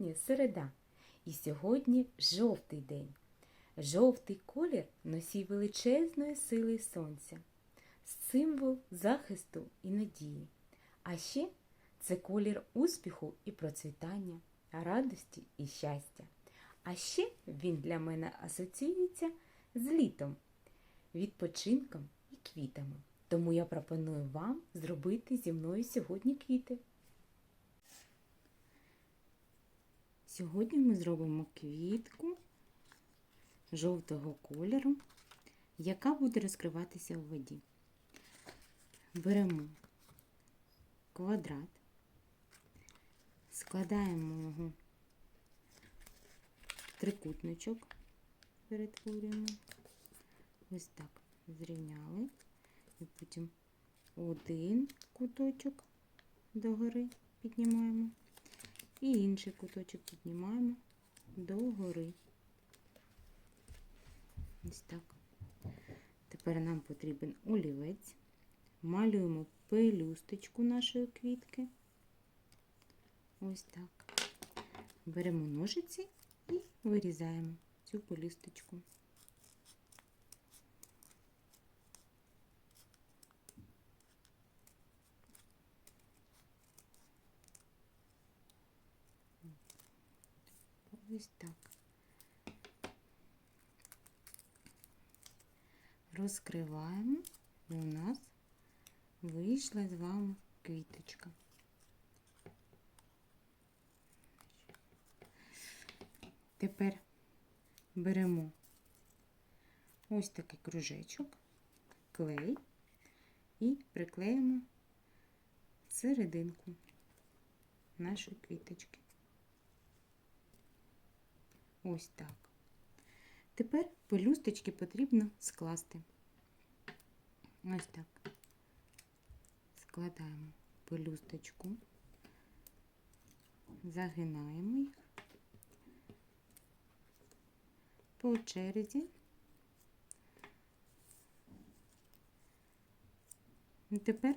сьогодні середа, і сьогодні жовтий день. Жовтий колір носій величезної сили сонця, символ захисту і надії. А ще це колір успіху і процвітання, радості і щастя. А ще він для мене асоціюється з літом, відпочинком і квітами. Тому я пропоную вам зробити зі мною сьогодні квіти. Сьогодні ми зробимо квітку жовтого кольору, яка буде розкриватися у воді. Беремо квадрат, складаємо його трикутничок, перетворюємо. Ось так зрівняли. І потім один куточок догори піднімаємо. І інший куточок піднімаємо догори. Ось так. Тепер нам потрібен олівець. Малюємо пелюсточку нашої квітки. Ось так. Беремо ножиці і вирізаємо цю пелюсточку. Ось так. Розкриваємо, і у нас вийшла з вами квіточка. Тепер беремо ось такий кружечок, клей і приклеїмо серединку нашої квіточки. Ось так. Тепер пелюсточки потрібно скласти. Ось так. Складаємо пелюсточку, загинаємо їх по черзі. І тепер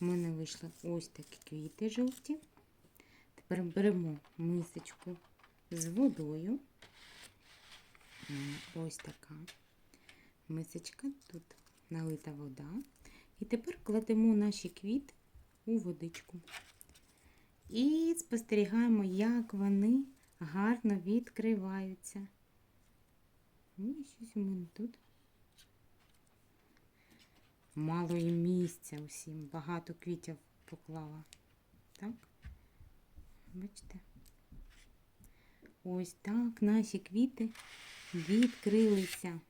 в мене вийшли ось такі квіти жовті. Тепер беремо мисочку з водою. Ось така мисочка, тут налита вода. І тепер кладемо наші квіти у водичку. І спостерігаємо, як вони гарно відкриваються. Ну, щось у мене тут. Мало і місця усім, багато квітів поклала. Так? Бачите? Ось так наші квіти відкрилися.